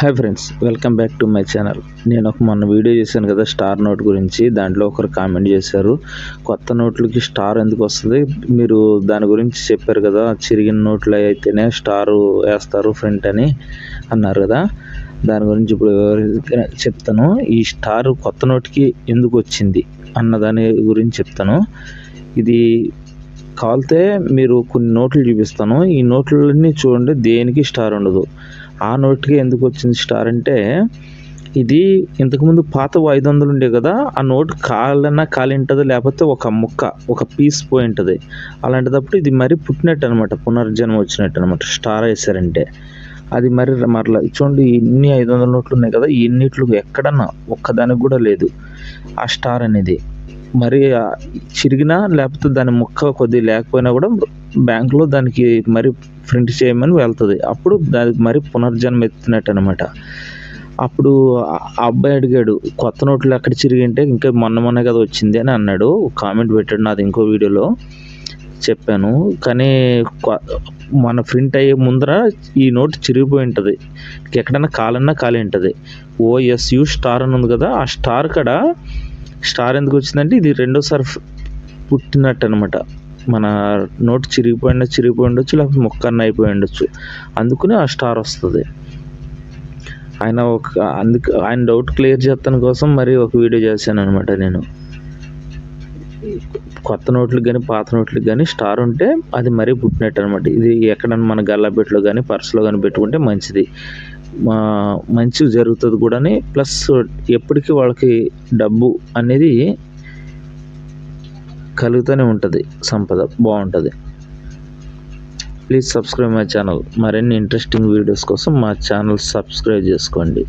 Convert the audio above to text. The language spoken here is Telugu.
Hi friends welcome back to my channel నేను ఒక మొన్న వీడియో చేశాను కదా స్టార్ నోట్ గురించి. దాంట్లో ఒకరు కామెంట్ చేశారు. కొత్త నోట్లకి స్టార్ ఎందుకు వస్తుంది? మీరు దాని గురించి చెప్పారు కదా చిరిగిన నోట్లు అయితేనే స్టార్ వేస్తారు ఫ్రంట్ అని అన్నారు కదా. దాని గురించి ఇప్పుడు వివరంగా చెప్తాను. ఈ స్టార్ కొత్త నోట్కి ఎందుకు వచ్చింది అన్న దాని గురించి చెప్తాను. ఇది కాల్తే మీరు కొన్ని నోట్లు చూపిస్తాను. ఈ నోట్లన్నీ చూడండి దేనికి స్టార్ ఉండదు. ఆ నోట్కి ఎందుకు వచ్చింది స్టార్ అంటే ఇది ఇంతకుముందు పాత ఐదు వందలు ఉండే కదా ఆ నోట్ కాలన్నా కాలి ఉంటుంది లేకపోతే ఒక ముక్క ఒక పీస్ పోయి ఉంటుంది అలాంటిదప్పుడు ఇది మరి పుట్టినట్టు అనమాట పునర్జన్మ వచ్చినట్టు అనమాట స్టార్ వేసారంటే అది మరి మరలా చూడండి ఇన్ని ఐదు వందల నోట్లు ఉన్నాయి కదా ఇన్నిట్లు ఎక్కడన్నా ఒక్కదానికి కూడా లేదు ఆ స్టార్ అనేది. మరి చిరిగినా లేకపోతే దాని ముక్క కొద్ది లేకపోయినా కూడా బ్యాంకులో దానికి మరి ప్రింట్ చేయమని వెళ్తుంది. అప్పుడు దానికి మరి పునర్జన్మ ఎత్తినట్టు అనమాట అప్పుడు అబ్బాయి అడిగాడు కొత్త నోట్లు ఎక్కడ చిరిగింటే ఇంకా మొన్న మొన్న కదా వచ్చింది? అని అన్నాడు. కామెంట్ పెట్టాడు నాది ఇంకో వీడియోలో. చెప్పాను. కానీ మన ప్రింట్ అయ్యే ముందర ఈ నోట్ చిరిగిపోయి ఉంటుంది. ఎక్కడన్నా కాలన్నా కాలి ఉంటుంది. ఓఎస్యు స్టార్ అని ఉంది కదా ఆ స్టార్ కాడ స్టార్ ఎందుకు వచ్చిందంటే ఇది రెండోసారి పుట్టినట్టు అనమాట మన నోట్ చిరిగిపోయినా చిరిగిపోయి ఉండొచ్చు లేకపోతే మొక్కన్న అయిపోయి ఉండొచ్చు అందుకని ఆ స్టార్ వస్తుంది. ఆయన ఒక అందుకు ఆయన డౌట్ క్లియర్ చేస్తాను కోసం మరి ఒక వీడియో చేశాను అనమాట నేను. కొత్త నోట్లకు కానీ పాత నోట్లకు కానీ స్టార్ ఉంటే అది మరీ పుట్టినట్టు అనమాట ఇది ఎక్కడన్నా మన గల్లాపెట్లో కానీ పర్సులో కానీ పెట్టుకుంటే మంచిది. మా మంచి జరుగుతుంది కూడా ప్లస్ ఎప్పటికీ వాళ్ళకి డబ్బు అనేది కలుగుతూనే ఉంటుంది సంపద బాగుంటుంది. ప్లీజ్ సబ్స్క్రైబ్ మై ఛానల్ మరిన్ని ఇంట్రెస్టింగ్ వీడియోస్ కోసం మా ఛానల్ సబ్స్క్రైబ్ చేసుకోండి.